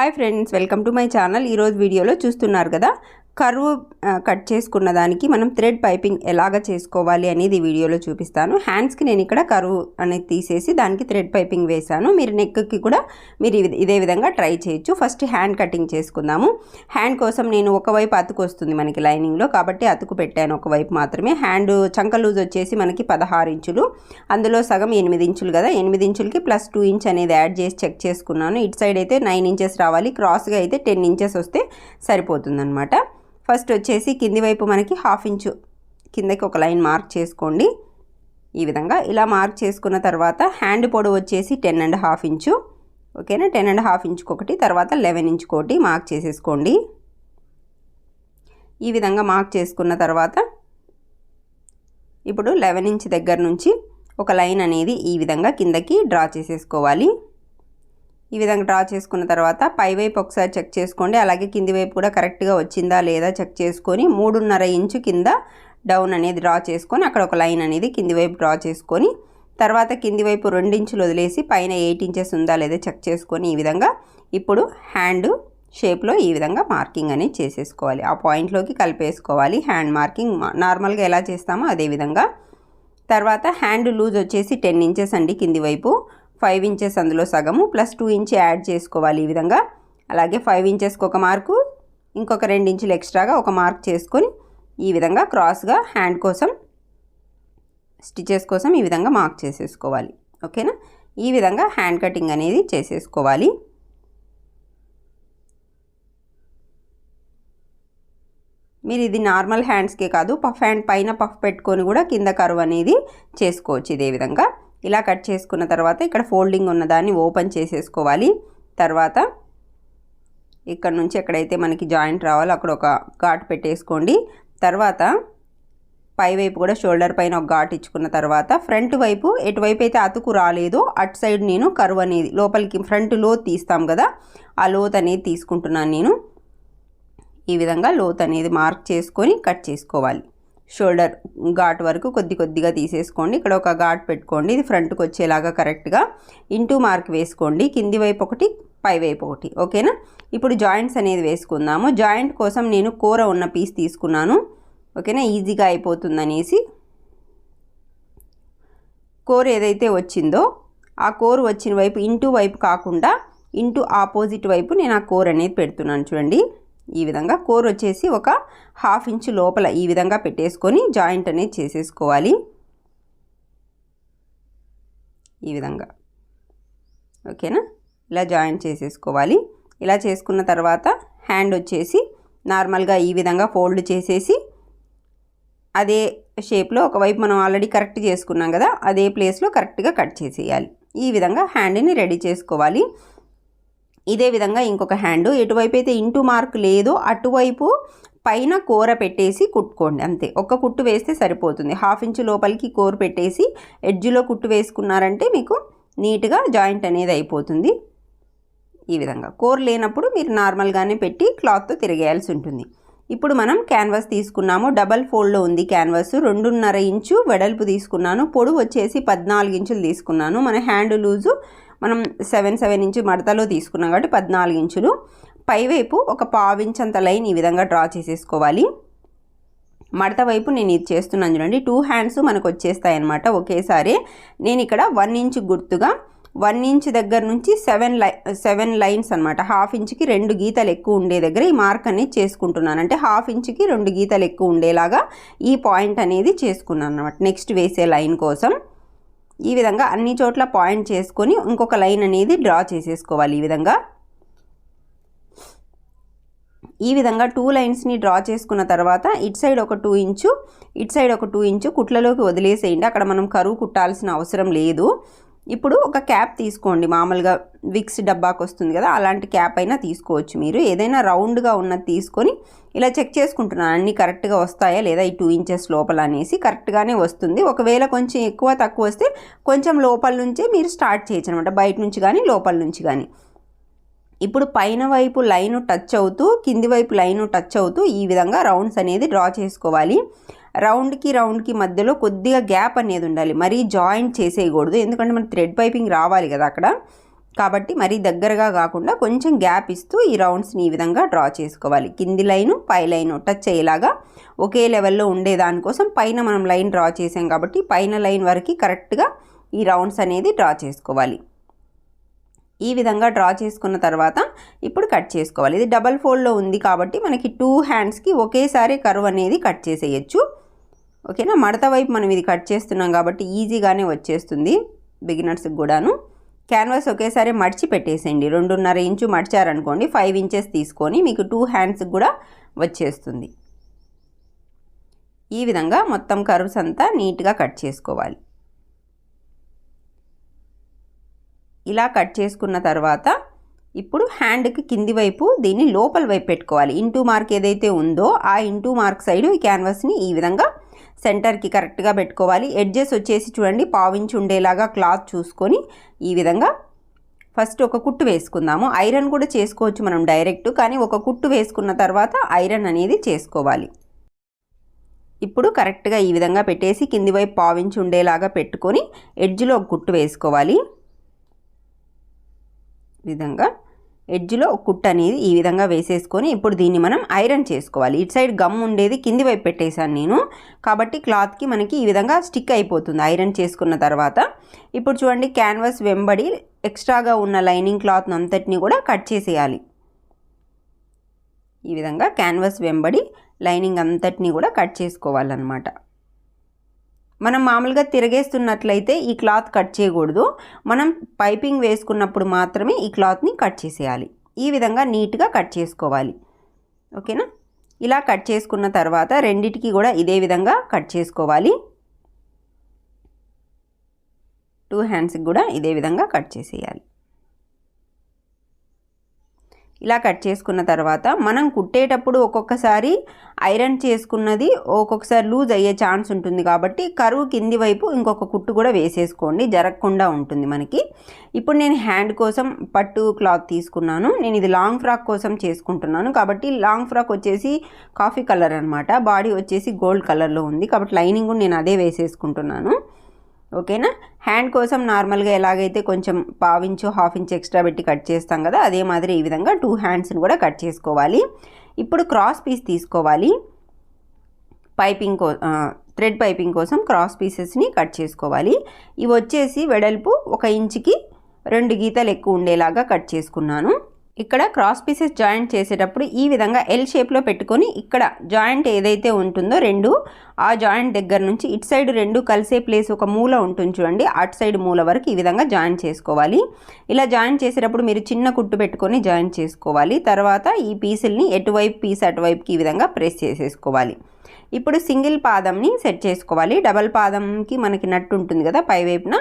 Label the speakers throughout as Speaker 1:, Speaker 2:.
Speaker 1: Hi friends welcome to my channel. ఈరోజు వీడియోలో చూస్తున్నారు కదా కర్వ్ కట్ చేసుకున్న దానికి మనం థ్రెడ్ పైపింగ్ ఎలాగ చేసుకోవాలి అనేది వీడియోలో చూపిస్తాను. హ్యాండ్స్కి నేను ఇక్కడ కర్వ్ అనేది తీసేసి దానికి థ్రెడ్ పైపింగ్ వేశాను. మీరు నెక్కి కూడా మీరు ఇదే విధంగా ట్రై చేయొచ్చు. ఫస్ట్ హ్యాండ్ కటింగ్ చేసుకుందాము. హ్యాండ్ కోసం నేను ఒకవైపు అతుకు వస్తుంది మనకి లైనింగ్లో కాబట్టి అతుకు పెట్టాను ఒకవైపు మాత్రమే. హ్యాండ్ చంక లూజ్ వచ్చేసి మనకి పదహారు ఇంచులు అందులో సగం ఎనిమిది ఇంచులు కదా. ఎనిమిది ఇంచులకి ప్లస్ టూ ఇంచ్ అనేది యాడ్ చేసి చెక్ చేసుకున్నాను. ఇటు సైడ్ అయితే నైన్ ఇంచెస్ రావాలి. క్రాస్గా అయితే టెన్ ఇంచెస్ వస్తే సరిపోతుందనమాట ఫస్ట్ వచ్చేసి కింది వైపు మనకి హాఫ్ ఇంచు. కిందకి ఒక లైన్ మార్క్ చేసుకోండి. ఈ విధంగా ఇలా మార్క్ చేసుకున్న తర్వాత హ్యాండ్ పొడవు వచ్చేసి టెన్ అండ్ హాఫ్ ఇంచు. ఓకేనా? టెన్ అండ్ హాఫ్ ఇంచుకి ఒకటి తర్వాత లెవెన్ ఇంచుకి ఒకటి మార్క్ చేసేసుకోండి. ఈ విధంగా మార్క్ చేసుకున్న తర్వాత ఇప్పుడు లెవెన్ ఇంచ్ దగ్గర నుంచి ఒక లైన్ అనేది ఈ విధంగా కిందకి డ్రా చేసేసుకోవాలి. ఈ విధంగా డ్రా చేసుకున్న తర్వాత పై వైపు ఒకసారి చెక్ చేసుకోండి. అలాగే కింది వైపు కూడా కరెక్ట్గా వచ్చిందా లేదా చెక్ చేసుకొని మూడున్నర ఇంచు కింద డౌన్ అనేది డ్రా చేసుకొని అక్కడ ఒక లైన్ అనేది కింది వైపు డ్రా చేసుకొని తర్వాత కింది వైపు రెండించులు వదిలేసి పైన ఎయిట్ ఇంచెస్ ఉందా లేదా చెక్ చేసుకొని ఈ విధంగా ఇప్పుడు హ్యాండ్ షేప్లో ఈ విధంగా మార్కింగ్ అనేది చేసేసుకోవాలి. ఆ పాయింట్లోకి కలిపేసుకోవాలి. హ్యాండ్ మార్కింగ్ నార్మల్గా ఎలా చేస్తామో అదే విధంగా. తర్వాత హ్యాండ్ లూజ్ వచ్చేసి టెన్ ఇంచెస్ అండి కింది వైపు. ఫైవ్ ఇంచెస్ అందులో సగము ప్లస్ టూ ఇంచ్ యాడ్ చేసుకోవాలి ఈ విధంగా. అలాగే ఫైవ్ ఇంచెస్కి ఒక మార్కు ఇంకొక రెండు ఇంచులు ఎక్స్ట్రాగా ఒక మార్క్ చేసుకొని ఈ విధంగా క్రాస్గా హ్యాండ్ కోసం స్టిచెస్ కోసం ఈ విధంగా మార్క్ చేసేసుకోవాలి. ఓకేనా? ఈ విధంగా హ్యాండ్ కటింగ్ అనేది చేసేసుకోవాలి. మీరు ఇది నార్మల్ హ్యాండ్స్కే కాదు పఫ్ హ్యాండ్ పైన పఫ్ పెట్టుకొని కూడా కింద కరువు అనేది చేసుకోవచ్చు ఇదే విధంగా. ఇలా కట్ చేసుకున్న తర్వాత ఇక్కడ ఫోల్డింగ్ ఉన్నదాన్ని ఓపెన్ చేసేసుకోవాలి. తర్వాత ఇక్కడ నుంచి ఎక్కడైతే మనకి జాయింట్ రావాలో అక్కడ ఒక ఘాట్ పెట్టేసుకోండి. తర్వాత పై వైపు కూడా షోల్డర్ పైన ఒక ఘాట్ ఇచ్చుకున్న తర్వాత ఫ్రంట్ వైపు ఎటువైపు అయితే అతుకు రాలేదో అటు సైడ్ నేను కరువు అనేది లోపలికి ఫ్రంట్ లోత్ తీస్తాం కదా ఆ లోత్ అనేది తీసుకుంటున్నాను నేను. ఈ విధంగా లోత్ అనేది మార్క్ చేసుకొని కట్ చేసుకోవాలి. షోల్డర్ ఘాట్ వరకు కొద్ది కొద్దిగా తీసేసుకోండి. ఇక్కడ ఒక ఘాట్ పెట్టుకోండి. ఇది ఫ్రంట్కి వచ్చేలాగా కరెక్ట్గా ఇంటూ మార్క్ వేసుకోండి. కింది వైపు ఒకటి పై వైపు ఒకటి. ఓకేనా ఇప్పుడు జాయింట్స్ అనేది వేసుకుందాము. జాయింట్ కోసం నేను కూర ఉన్న పీస్ తీసుకున్నాను. ఓకేనా ఈజీగా అయిపోతుందనేసి. కోర్ ఏదైతే వచ్చిందో ఆ కోర్ వచ్చిన వైపు ఇంటూ వైపు కాకుండా ఇంటూ ఆపోజిట్ వైపు నేను ఆ కోర్ అనేది పెడుతున్నాను చూడండి. ఈ విధంగా కోర్ వచ్చేసి ఒక హాఫ్ ఇంచ్ లోపల ఈ విధంగా పెట్టేసుకొని జాయింట్ అనేది చేసేసుకోవాలి. ఈ విధంగా. ఓకేనా? ఇలా జాయింట్ చేసేసుకోవాలి. ఇలా చేసుకున్న తర్వాత హ్యాండ్ వచ్చేసి నార్మల్గా ఈ విధంగా ఫోల్డ్ చేసేసి అదే షేప్లో ఒకవైపు మనం ఆల్రెడీ కరెక్ట్ చేసుకున్నాం కదా అదే ప్లేస్లో కరెక్ట్గా కట్ చేసేయాలి. ఈ విధంగా హ్యాండ్ని రెడీ చేసుకోవాలి. ఇదే విధంగా ఇంకొక హ్యాండ్ ఎటువైపు అయితే ఇంటూ మార్క్ లేదో అటువైపు పైన కూర పెట్టేసి కుట్టుకోండి అంతే. ఒక్క కుట్టు వేస్తే సరిపోతుంది. హాఫ్ ఇంచు లోపలికి కూర పెట్టేసి ఎడ్జ్లో కుట్టు వేసుకున్నారంటే మీకు నీట్గా జాయింట్ అనేది అయిపోతుంది. ఈ విధంగా. కోర్ లేనప్పుడు మీరు నార్మల్గానే పెట్టి క్లాత్తో తిరిగేయాల్సి ఉంటుంది. ఇప్పుడు మనం క్యాన్వాస్ తీసుకున్నాము. డబల్ ఫోల్డ్లో ఉంది క్యాన్వాస్ రెండున్నర ఇంచు వెడల్పు తీసుకున్నాను. పొడవు వచ్చేసి పద్నాలుగు ఇంచులు తీసుకున్నాను. మన హ్యాండ్ లూజు మనం సెవెన్ సెవెన్ ఇంచు మడతలో తీసుకున్నాం కాబట్టి పద్నాలుగు ఇంచులు. పైవైపు ఒక పావించంత లైన్ ఈ విధంగా డ్రా చేసేసుకోవాలి. మడత వైపు నేను ఇది చేస్తున్నాను చూడండి. టూ హ్యాండ్స్ మనకు వచ్చేస్తాయి అనమాట ఒకేసారి. నేను ఇక్కడ వన్ ఇంచ్ గుర్తుగా వన్ ఇంచ్ దగ్గర నుంచి సెవెన్ లై సెవెన్ లైన్స్ అనమాట హాఫ్ ఇంచ్కి రెండు గీతలు ఎక్కువ ఉండే దగ్గర ఈ మార్క్ అనేది చేసుకుంటున్నాను. అంటే హాఫ్ ఇంచ్కి రెండు గీతలు ఎక్కువ ఉండేలాగా ఈ పాయింట్ అనేది చేసుకున్నాను అనమాట నెక్స్ట్ వేసే లైన్ కోసం. ఈ విధంగా అన్ని చోట్ల పాయింట్ చేసుకొని ఇంకొక లైన్ అనేది డ్రా చేసేసుకోవాలి ఈ విధంగా. ఈ విధంగా టూ లైన్స్ని డ్రా చేసుకున్న తర్వాత ఇటు సైడ్ ఒక టూ ఇంచు ఇటు సైడ్ ఒక టూ ఇంచు కుట్లలోకి వదిలేసేయండి. అక్కడ మనం కరువు కుట్టాల్సిన అవసరం లేదు. ఇప్పుడు ఒక క్యాప్ తీసుకోండి. మామూలుగా విక్స్ డబ్బాకి వస్తుంది కదా అలాంటి క్యాప్ అయినా తీసుకోవచ్చు మీరు. ఏదైనా రౌండ్గా ఉన్నది తీసుకొని ఇలా చెక్ చేసుకుంటున్నాను. అన్నీ కరెక్ట్గా వస్తాయా లేదా ఈ టూ ఇంచెస్ లోపల అనేసి కరెక్ట్గానే వస్తుంది. ఒకవేళ కొంచెం ఎక్కువ తక్కువ వస్తే కొంచెం లోపల నుంచే మీరు స్టార్ట్ చేయొచ్చు అనమాట బయట నుంచి కానీ లోపల నుంచి కానీ ఇప్పుడు పైన వైపు లైన్ టచ్ అవుతూ కింది వైపు లైన్ టచ్ అవుతూ ఈ విధంగా రౌండ్స్ అనేది డ్రా చేసుకోవాలి. రౌండ్కి రౌండ్కి మధ్యలో కొద్దిగా గ్యాప్ అనేది ఉండాలి. మరీ జాయింట్ చేసేయకూడదు. ఎందుకంటే మన థ్రెడ్ పైపింగ్ రావాలి కదా అక్కడ. కాబట్టి మరీ దగ్గరగా కాకుండా కొంచెం గ్యాప్ ఇస్తూ ఈ రౌండ్స్ని ఈ విధంగా డ్రా చేసుకోవాలి. కింది లైను పై లైను టచ్ అయ్యేలాగా ఒకే లెవెల్లో ఉండే దానికోసం పైన మనం లైన్ డ్రా చేసాం కాబట్టి పైన లైన్ వరకు కరెక్ట్గా ఈ రౌండ్స్ అనేది డ్రా చేసుకోవాలి. ఈ విధంగా డ్రా చేసుకున్న తర్వాత ఇప్పుడు కట్ చేసుకోవాలి. ఇది డబల్ ఫోల్డ్లో ఉంది కాబట్టి మనకి టూ హ్యాండ్స్కి ఒకేసారి కరువు అనేది కట్ చేసేయచ్చు. ఓకేనా? మడత వైపు మనం ఇది కట్ చేస్తున్నాం కాబట్టి ఈజీగానే వచ్చేస్తుంది బిగినర్స్కి కూడాను. క్యాన్వాస్ ఒకేసారి మడిచి పెట్టేసేయండి. రెండున్నర ఇంచు మడిచారనుకోండి ఫైవ్ ఇంచెస్ తీసుకొని మీకు టూ హ్యాండ్స్కి కూడా వచ్చేస్తుంది. ఈ విధంగా మొత్తం కర్వ్స్ అంతా నీట్గా కట్ చేసుకోవాలి. ఇలా కట్ చేసుకున్న తర్వాత ఇప్పుడు హ్యాండ్కి కింది వైపు దీన్ని లోపల వైపు పెట్టుకోవాలి. ఇంటూ మార్క్ ఏదైతే ఉందో ఆ ఇంటూ మార్క్ సైడ్ ఈ క్యాన్వాస్ని ఈ విధంగా సెంటర్కి కరెక్ట్గా పెట్టుకోవాలి. ఎడ్జెస్ వచ్చేసి చూడండి పావించి ఉండేలాగా క్లాత్ చూసుకొని ఈ విధంగా ఫస్ట్ ఒక కుట్టు వేసుకుందాము. ఐరన్ కూడా చేసుకోవచ్చు మనం డైరెక్ట్ కానీ ఒక కుట్టు వేసుకున్న తర్వాత ఐరన్ అనేది చేసుకోవాలి. ఇప్పుడు కరెక్ట్గా ఈ విధంగా పెట్టేసి కింది వైపు పావించి ఉండేలాగా పెట్టుకొని ఎడ్జ్లో ఒక కుట్టు వేసుకోవాలి. విధంగా ఎడ్జ్లో కుట్ అనేది ఈ విధంగా వేసేసుకొని ఇప్పుడు దీన్ని మనం ఐరన్ చేసుకోవాలి. ఇటు సైడ్ గమ్ ఉండేది కింది వైపు పెట్టేశాను నేను. కాబట్టి క్లాత్కి మనకి ఈ విధంగా స్టిక్ అయిపోతుంది ఐరన్ చేసుకున్న తర్వాత. ఇప్పుడు చూడండి క్యాన్వాస్ వెంబడి ఎక్స్ట్రాగా ఉన్న లైనింగ్ క్లాత్ అంతటిని కూడా కట్ చేసేయాలి. ఈ విధంగా క్యాన్వాస్ వెంబడి లైనింగ్ అంతటిని కూడా కట్ చేసుకోవాలన్నమాట. మనం మామూలుగా తిరగేస్తున్నట్లయితే ఈ క్లాత్ కట్ చేయకూడదు. మనం పైపింగ్ వేసుకున్నప్పుడు మాత్రమే ఈ క్లాత్ని కట్ చేసేయాలి. ఈ విధంగా నీట్గా కట్ చేసుకోవాలి. ఓకేనా? ఇలా కట్ చేసుకున్న తర్వాత రెండిటికి కూడా ఇదే విధంగా కట్ చేసుకోవాలి. టూ హ్యాండ్స్కి కూడా ఇదే విధంగా కట్ చేసేయాలి. ఇలా కట్ చేసుకున్న తర్వాత మనం కుట్టేటప్పుడు ఒక్కొక్కసారి ఐరన్ చేసుకున్నది ఒక్కొక్కసారి లూజ్ అయ్యే ఛాన్స్ ఉంటుంది కాబట్టి కరువు కింది వైపు ఇంకొక కుట్టు కూడా వేసేసుకోండి. జరగకుండా ఉంటుంది మనకి. ఇప్పుడు నేను హ్యాండ్ కోసం పట్టు క్లాత్ తీసుకున్నాను. నేను ఇది లాంగ్ ఫ్రాక్ కోసం చేసుకుంటున్నాను. కాబట్టి లాంగ్ ఫ్రాక్ వచ్చేసి కాఫీ కలర్ అనమాట బాడీ వచ్చేసి గోల్డ్ కలర్లో ఉంది. కాబట్టి లైనింగ్ నేను అదే వేసేసుకుంటున్నాను. ఓకేనా? హ్యాండ్ కోసం నార్మల్గా ఎలాగైతే కొంచెం పావించు హాఫ్ ఇంచ్ ఎక్స్ట్రా పెట్టి కట్ చేస్తాం కదా అదే మాదిరి ఈ విధంగా టూ హ్యాండ్స్ని కూడా కట్ చేసుకోవాలి. ఇప్పుడు క్రాస్ పీస్ తీసుకోవాలి. పైపింగ్ కో థ్రెడ్ పైపింగ్ కోసం క్రాస్ పీసెస్ని కట్ చేసుకోవాలి. ఇవి వచ్చేసి వెడల్పు ఒక ఇంచుకి రెండు గీతలు ఎక్కువ ఉండేలాగా కట్ చేసుకున్నాను. ఇక్కడ క్రాస్ పీసెస్ జాయింట్ చేసేటప్పుడు ఈ విధంగా ఎల్ షేప్లో పెట్టుకొని ఇక్కడ జాయింట్ ఏదైతే ఉంటుందో రెండు ఆ జాయింట్ దగ్గర నుంచి ఇటు సైడ్ రెండు కలిసే ప్లేస్ ఒక మూల ఉంటుంది చూడండి. అటు సైడ్ మూల వరకు ఈ విధంగా జాయిన్ చేసుకోవాలి. ఇలా జాయిన్ చేసేటప్పుడు మీరు చిన్న కుట్టు పెట్టుకొని జాయిన్ చేసుకోవాలి. తర్వాత ఈ పీసుల్ని ఎటువైపు పీస్ అటువైపుకి ఈ విధంగా ప్రెస్ చేసేసుకోవాలి. ఇప్పుడు సింగిల్ పాదంని సెట్ చేసుకోవాలి. డబల్ పాదంకి మనకి నట్టు ఉంటుంది కదా పైవైపున.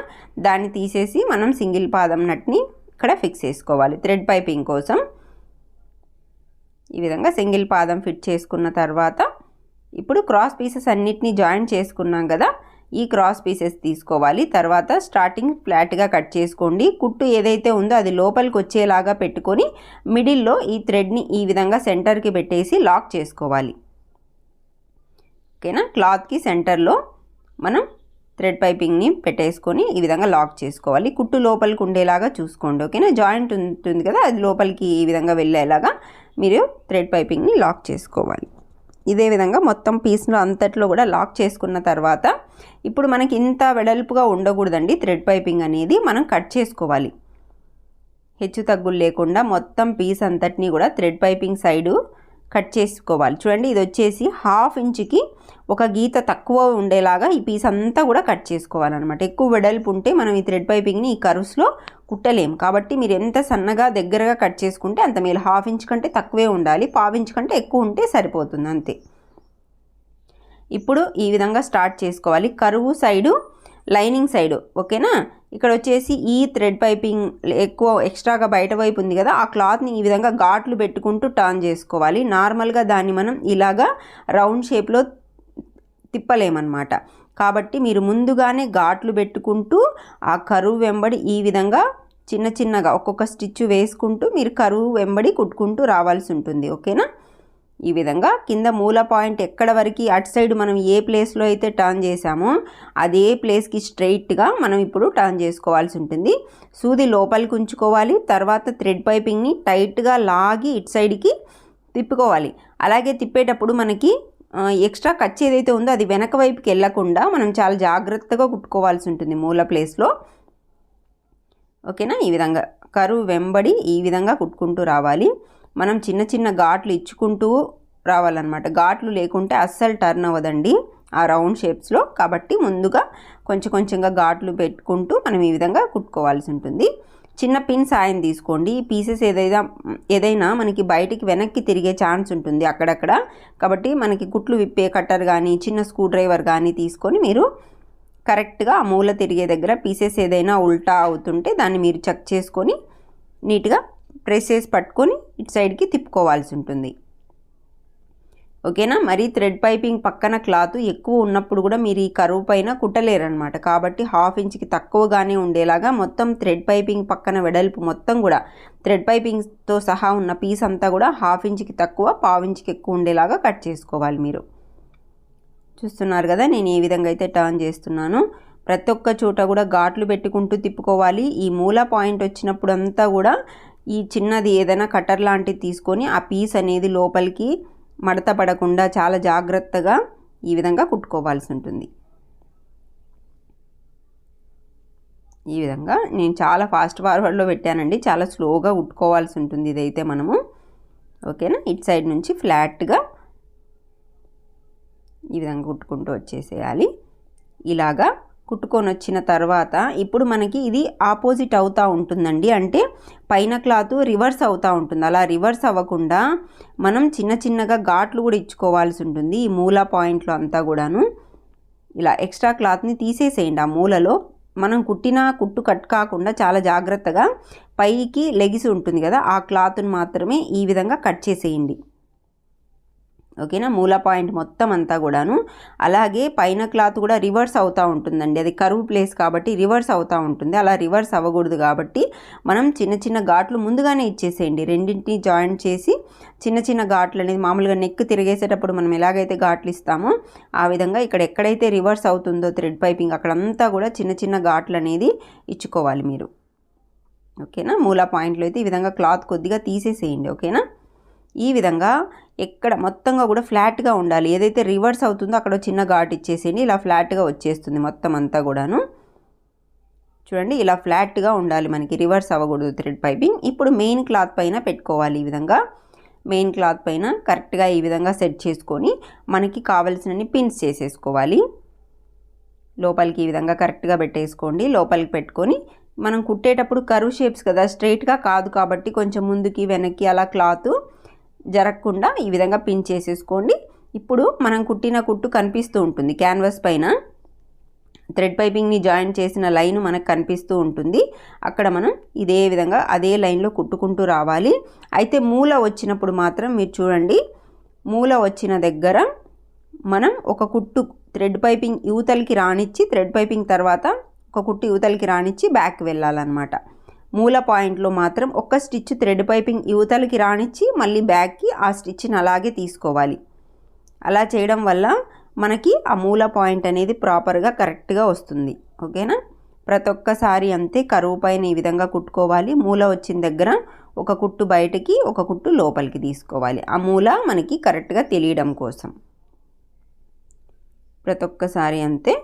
Speaker 1: దాన్ని తీసేసి మనం సింగిల్ పాదం నట్ని ఇక్కడ ఫిక్స్ చేసుకోవాలి. థ్రెడ్ పైపింగ్ కోసం ఈ విధంగా సింగిల్ పాదం ఫిట్ చేసుకున్న తర్వాత ఇప్పుడు క్రాస్ పీసెస్ అన్నిటినీ జాయిన్ చేసుకున్నాం కదా ఈ క్రాస్ పీసెస్ తీసుకోవాలి. తర్వాత స్టార్టింగ్ ఫ్లాట్గా కట్ చేసుకోండి. కుట్టు ఏదైతే ఉందో అది లోపలికి వచ్చేలాగా పెట్టుకొని మిడిల్లో ఈ థ్రెడ్ని ఈ విధంగా సెంటర్కి పెట్టేసి లాక్ చేసుకోవాలి. ఓకేనా? క్లాత్కి సెంటర్లో మనం థ్రెడ్ పైపింగ్ని పెట్టేసుకొని ఈ విధంగా లాక్ చేసుకోవాలి. కుట్టు లోపలికి ఉండేలాగా చూసుకోండి ఓకేనా? జాయింట్ ఉంటుంది కదా? అది లోపలికి ఈ విధంగా వెళ్ళేలాగా మీరు థ్రెడ్ పైపింగ్ని లాక్ చేసుకోవాలి. ఇదే విధంగా మొత్తం పీస్లో అంతట్లో కూడా లాక్ చేసుకున్న తర్వాత ఇప్పుడు మనకి ఇంత వెడల్పుగా ఉండకూడదండి థ్రెడ్ పైపింగ్ అనేది. మనం కట్ చేసుకోవాలి. హెచ్చు తగ్గులు లేకుండా మొత్తం పీస్ అంతటినీ కూడా థ్రెడ్ పైపింగ్ సైడు కట్ చేసుకోవాలి. చూడండి ఇది వచ్చేసి హాఫ్ ఇంచుకి ఒక గీత తక్కువ ఉండేలాగా ఈ పీస్ అంతా కూడా కట్ చేసుకోవాలన్నమాట. ఎక్కువ వెడల్పు ఉంటే మనం ఈ థ్రెడ్ పైపింగ్ని ఈ కరుస్లో కుట్టలేము. కాబట్టి మీరు ఎంత సన్నగా దగ్గరగా కట్ చేసుకుంటే అంత మీరు హాఫ్ ఇంచ్ కంటే తక్కువే ఉండాలి. పావు ఇంచ్ కంటే ఎక్కువ ఉంటే సరిపోతుంది అంతే. ఇప్పుడు ఈ విధంగా స్టార్ట్ చేసుకోవాలి. కరువు సైడు లైనింగ్ సైడ్ ఓకేనా? ఇక్కడ వచ్చేసి ఈ థ్రెడ్ పైపింగ్ ఎక్కువ ఎక్స్ట్రాగా బయట వైపు ఉంది కదా ఆ క్లాత్ని ఈ విధంగా ఘాట్లు పెట్టుకుంటూ టర్న్ చేసుకోవాలి. నార్మల్గా దాన్ని మనం ఇలాగా రౌండ్ షేప్లో తిప్పలేమన్నమాట. కాబట్టి మీరు ముందుగానే ఘాట్లు పెట్టుకుంటూ ఆ కరువు వెంబడి ఈ విధంగా చిన్న చిన్నగా ఒక్కొక్క స్టిచ్ వేసుకుంటూ మీరు కరువు వెంబడి కుట్టుకుంటూ రావాల్సి ఉంటుంది ఓకేనా? ఈ విధంగా కింద మూల పాయింట్ ఎక్కడ వరకు అటు సైడ్ మనం ఏ ప్లేస్లో అయితే టర్న్ చేసామో అదే ప్లేస్కి స్ట్రైట్గా మనం ఇప్పుడు టర్న్ చేసుకోవాల్సి ఉంటుంది. సూది లోపలికి ఉంచుకోవాలి తర్వాత థ్రెడ్ పైపింగ్ని టైట్గా లాగి ఇటు సైడ్కి తిప్పుకోవాలి. అలాగే తిప్పేటప్పుడు మనకి ఎక్స్ట్రా ఖర్చు ఏదైతే ఉందో అది వెనక వైపుకి వెళ్ళకుండా మనం చాలా జాగ్రత్తగా కుట్టుకోవాల్సి ఉంటుంది మూల ప్లేస్లో ఓకేనా? ఈ విధంగా కరువు వెంబడి ఈ విధంగా కుట్టుకుంటూ రావాలి. మనం చిన్న చిన్న ఘాట్లు ఇచ్చుకుంటూ రావాలన్నమాట. ఘాట్లు లేకుంటే అస్సలు టర్న్ అవ్వదండి ఆ రౌండ్ షేప్స్లో కాబట్టి ముందుగా కొంచెం కొంచెంగా ఘాట్లు పెట్టుకుంటూ మనం ఈ విధంగా కుట్టుకోవాల్సి ఉంటుంది. చిన్న పిన్ సాయం తీసుకోండి. ఈ పీసెస్ ఏదైనా ఏదైనా మనకి బయటికి వెనక్కి తిరిగే ఛాన్స్ ఉంటుంది అక్కడక్కడ. కాబట్టి మనకి కుట్లు విప్పే కట్టర్ కానీ చిన్న స్క్రూ డ్రైవర్ కానీ తీసుకొని మీరు కరెక్ట్గా ఆ మూల తిరిగే దగ్గర పీసెస్ ఏదైనా ఉల్టా అవుతుంటే దాన్ని మీరు చెక్ చేసుకొని నీట్గా ప్రెస్ చేసి పట్టుకొని ఇటు సైడ్కి తిప్పుకోవాల్సి ఉంటుంది. ఓకేనా? మరి థ్రెడ్ పైపింగ్ పక్కన క్లాత్ ఎక్కువ ఉన్నప్పుడు కూడా మీరు ఈ కరువు పైన కుట్టలేరనమాట కాబట్టి హాఫ్ ఇంచ్కి తక్కువగానే ఉండేలాగా మొత్తం థ్రెడ్ పైపింగ్ పక్కన వెడల్పు మొత్తం కూడా థ్రెడ్ పైపింగ్తో సహా ఉన్న పీస్ అంతా కూడా హాఫ్ ఇంచ్కి తక్కువ పావు ఇంచ్కి ఎక్కువ ఉండేలాగా కట్ చేసుకోవాలి మీరు. చూస్తున్నారు కదా నేను ఏ విధంగా అయితే టర్న్ చేస్తున్నాను. ప్రతి ఒక్క చోట కూడా ఘాట్లు పెట్టుకుంటూ తిప్పుకోవాలి. ఈ మూల పాయింట్ వచ్చినప్పుడు అంతా కూడా ఈ చిన్నది ఏదైనా కట్టర్ లాంటిది తీసుకొని ఆ పీస్ అనేది లోపలికి మడత పడకుండా చాలా జాగ్రత్తగా ఈ విధంగా కుట్టుకోవాల్సి ఉంటుంది. ఈ విధంగా నేను చాలా ఫాస్ట్ ఫార్వర్డ్లో పెట్టానండి. చాలా స్లోగా ఉట్టుకోవాల్సి ఉంటుంది ఇదైతే మనము. ఓకేనా? ఇటు సైడ్ నుంచి ఫ్లాట్గా ఈ విధంగా కుట్టుకుంటూ వచ్చేసేయాలి. ఇలాగా కుట్టుకొని వచ్చిన తర్వాత ఇప్పుడు మనకి ఇది ఆపోజిట్ అవుతూ ఉంటుందండి. అంటే పైన క్లాత్ రివర్స్ అవుతూ ఉంటుంది. అలా రివర్స్ అవ్వకుండా మనం చిన్న చిన్నగా ఘాట్లు కూడా ఇచ్చుకోవాల్సి ఉంటుంది ఈ మూల పాయింట్లో అంతా కూడాను. ఇలా ఎక్స్ట్రా క్లాత్ని తీసేసేయండి ఆ మూలలో. మనం కుట్టిన కుట్టు కట్ కాకుండా చాలా జాగ్రత్తగా పైకి లెగిసి ఉంటుంది కదా ఆ క్లాత్ని మాత్రమే ఈ విధంగా కట్ చేసేయండి. ఓకేనా? మూల పాయింట్ మొత్తం అంతా కూడాను. అలాగే పైన క్లాత్ కూడా రివర్స్ అవుతూ ఉంటుందండి. అది కరువు ప్లేస్ కాబట్టి రివర్స్ అవుతూ ఉంటుంది. అలా రివర్స్ అవ్వకూడదు కాబట్టి మనం చిన్న చిన్న ఘాట్లు ముందుగానే ఇచ్చేసేయండి. రెండింటిని జాయింట్ చేసి చిన్న చిన్న ఘాట్లు అనేది మామూలుగా నెక్ తిరిగేసేటప్పుడు మనం ఎలాగైతే ఘాట్లు ఇస్తామో ఆ విధంగా ఇక్కడ ఎక్కడైతే రివర్స్ అవుతుందో థ్రెడ్ పైపింగ్ అక్కడంతా కూడా చిన్న చిన్న ఘాట్లు అనేది ఇచ్చుకోవాలి మీరు. ఓకేనా? మూల పాయింట్లో అయితే ఈ విధంగా క్లాత్ కొద్దిగా తీసేసేయండి. ఓకేనా? ఈ విధంగా ఎక్కడ మొత్తంగా కూడా ఫ్లాట్గా ఉండాలి. ఏదైతే రివర్స్ అవుతుందో అక్కడ చిన్న ఘాట్ ఇచ్చేసేయండి. ఇలా ఫ్లాట్గా వచ్చేస్తుంది మొత్తం అంతా కూడాను. చూడండి ఇలా ఫ్లాట్గా ఉండాలి మనకి. రివర్స్ అవ్వకూడదు థ్రెడ్ పైపింగ్. ఇప్పుడు మెయిన్ క్లాత్ పైన పెట్టుకోవాలి ఈ విధంగా. మెయిన్ క్లాత్ పైన కరెక్ట్గా ఈ విధంగా సెట్ చేసుకొని మనకి కావలసినన్ని పిన్స్ చేసేసుకోవాలి. లోపలికి ఈ విధంగా కరెక్ట్గా పెట్టేసుకోండి. లోపలికి పెట్టుకొని మనం కుట్టేటప్పుడు కరువు షేప్స్ కదా స్ట్రైట్గా కాదు కాబట్టి కొంచెం ముందుకి వెనక్కి అలా క్లాత్ జరగకుండా ఈ విధంగా పిన్ చేసేసుకోండి. ఇప్పుడు మనం కుట్టిన కుట్టు కనిపిస్తూ ఉంటుంది. క్యాన్వాస్ పైన థ్రెడ్ పైపింగ్ని జాయిన్ చేసిన లైన్ మనకు కనిపిస్తూ ఉంటుంది. అక్కడ మనం ఇదే విధంగా అదే లైన్లో కుట్టుకుంటూ రావాలి. అయితే మూల వచ్చినప్పుడు మాత్రం మీరు చూడండి. మూల వచ్చిన దగ్గర మనం ఒక కుట్టు థ్రెడ్ పైపింగ్ యువతలకి రానిచ్చి థ్రెడ్ పైపింగ్ తర్వాత ఒక కుట్టు యువతలకి రానిచ్చి బ్యాక్ వెళ్ళాలన్నమాట. మూల పాయింట్లో మాత్రం ఒక స్టిచ్ థ్రెడ్ పైపింగ్ యువతలకి రానిచ్చి మళ్ళీ బ్యాక్కి ఆ స్టిచ్ని అలాగే తీసుకోవాలి. అలా చేయడం వల్ల మనకి ఆ మూల పాయింట్ అనేది ప్రాపర్గా కరెక్ట్గా వస్తుంది. ఓకేనా? ప్రతి ఒక్కసారి అంతే కరువు పైన ఈ విధంగా కుట్టుకోవాలి. మూల వచ్చిన దగ్గర ఒక కుట్టు బయటకి ఒక కుట్టు లోపలికి తీసుకోవాలి. ఆ మూల మనకి కరెక్ట్గా తెలియడం కోసం. ప్రతి ఒక్కసారి అంతే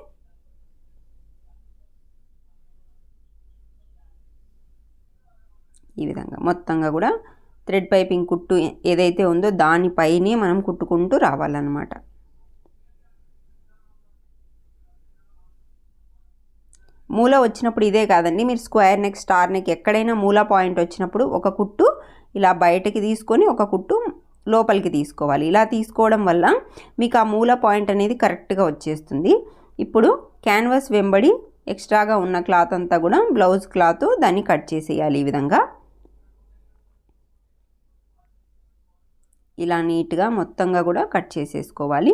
Speaker 1: ఈ విధంగా. మొత్తంగా కూడా థ్రెడ్ పైపింగ్ కుట్టు ఏదైతే ఉందో దానిపైనే మనం కుట్టుకుంటూ రావాలన్నమాట. మూల వచ్చినప్పుడు ఇదే కాదండి. మీరు స్క్వేర్ నెక్ స్టార్ నెక్ ఎక్కడైనా మూల పాయింట్ వచ్చినప్పుడు ఒక కుట్టు ఇలా బయటకి తీసుకొని ఒక కుట్టు లోపలికి తీసుకోవాలి. ఇలా తీసుకోవడం వల్ల మీకు ఆ మూల పాయింట్ అనేది కరెక్ట్గా వచ్చేస్తుంది. ఇప్పుడు క్యాన్వాస్ వెంబడి ఎక్స్ట్రాగా ఉన్న క్లాత్ అంతా కూడా బ్లౌజ్ క్లాత్ దాన్ని కట్ చేసేయాలి ఈ విధంగా. ఇలా నీట్గా మొత్తంగా కూడా కట్ చేసేసుకోవాలి.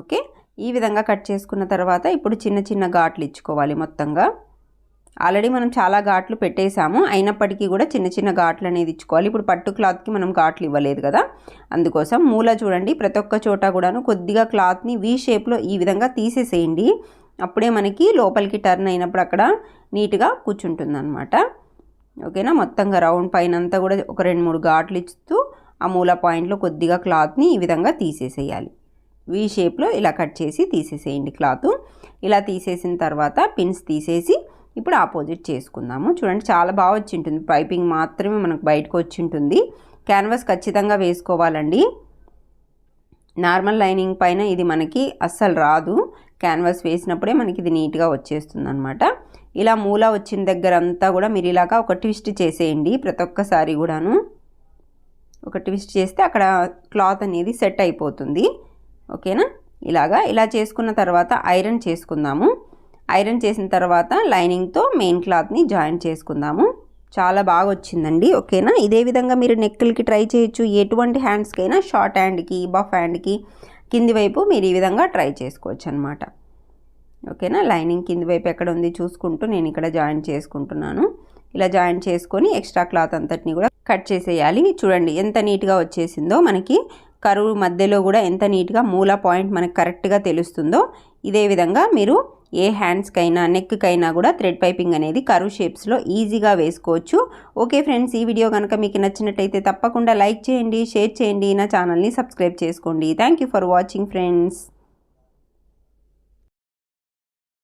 Speaker 1: ఓకే. ఈ విధంగా కట్ చేసుకున్న తర్వాత ఇప్పుడు చిన్న చిన్న ఘాట్లు ఇచ్చుకోవాలి మొత్తంగా. ఆల్రెడీ మనం చాలా ఘాట్లు పెట్టేశాము. అయినప్పటికీ కూడా చిన్న చిన్న ఘాట్లు అనేది ఇచ్చుకోవాలి. ఇప్పుడు పట్టు క్లాత్కి మనం ఘాట్లు ఇవ్వలేదు కదా. అందుకోసం మూల చూడండి. ప్రతి ఒక్క చోట కూడాను కొద్దిగా క్లాత్ని వీ షేప్లో ఈ విధంగా తీసేసేయండి. అప్పుడే మనకి లోపలికి టర్న్ అయినప్పుడు అక్కడ నీట్గా కూర్చుంటుంది అనమాట ఓకేనా? మొత్తంగా రౌండ్ పైన అంతా కూడా ఒక రెండు మూడు ఘాట్లు ఇస్తూ ఆ మూల పాయింట్లో కొద్దిగా క్లాత్ని ఈ విధంగా తీసేసేయాలి. వీ షేప్లో ఇలా కట్ చేసి తీసేసేయండి క్లాత్. ఇలా తీసేసిన తర్వాత పిన్స్ తీసేసి ఇప్పుడు ఆపోజిట్ చేసుకుందాము. చూడండి చాలా బాగా వచ్చి ఉంటుంది పైపింగ్ మాత్రమే మనకు బయటకు వచ్చి ఉంటుంది క్యాన్వాస్ ఖచ్చితంగా వేసుకోవాలండి. నార్మల్ లైనింగ్ పైన ఇది మనకి అస్సలు రాదు. క్యాన్వాస్ వేసినప్పుడే మనకి ఇది నీట్గా వచ్చేస్తుంది అనమాట ఇలా మూల వచ్చిన దగ్గర అంతా కూడా మీరు ఇలాగా ఒక ట్విస్ట్ చేసేయండి ప్రతి ఒక్కసారి కూడాను. ఒక ట్విస్ట్ చేస్తే అక్కడ క్లాత్ అనేది సెట్ అయిపోతుంది. ఓకేనా? ఇలాగా ఇలా చేసుకున్న తర్వాత ఐరన్ చేసుకుందాము. ఐరన్ చేసిన తర్వాత లైనింగ్తో మెయిన్ క్లాత్ని జాయిన్ చేసుకుందాము. చాలా బాగా వచ్చిందండి. ఓకేనా? ఇదే విధంగా మీరు నెక్కులకి ట్రై చేయొచ్చు. ఎటువంటి హ్యాండ్స్కైనా షార్ట్ హ్యాండ్కి బఫ్ హ్యాండ్కి కింది వైపు మీరు ఈ విధంగా ట్రై చేసుకోవచ్చు అనమాట ఓకేనా? లైనింగ్ కింది వైపు ఎక్కడ ఉంది చూసుకుంటూ నేను ఇక్కడ జాయిన్ చేసుకుంటున్నాను. ఇలా జాయిన్ చేసుకొని ఎక్స్ట్రా క్లాత్ అంతటిని కూడా కట్ చేసేయాలి. చూడండి ఎంత నీట్గా వచ్చేసిందో మనకి. కరువు మధ్యలో కూడా ఎంత నీట్గా మూల పాయింట్ మనకు కరెక్ట్గా తెలుస్తుందో ఇదే విధంగా మీరు ఏ హ్యాండ్స్కైనా నెక్కైనా కూడా థ్రెడ్ పైపింగ్ అనేది కరువు షేప్స్లో ఈజీగా వేసుకోవచ్చు. ఓకే ఫ్రెండ్స్ ఈ వీడియో కనుక మీకు నచ్చినట్టయితే తప్పకుండా లైక్ చేయండి షేర్ చేయండి నా ఛానల్ని సబ్స్క్రైబ్ చేసుకోండి. Thank you for watching friends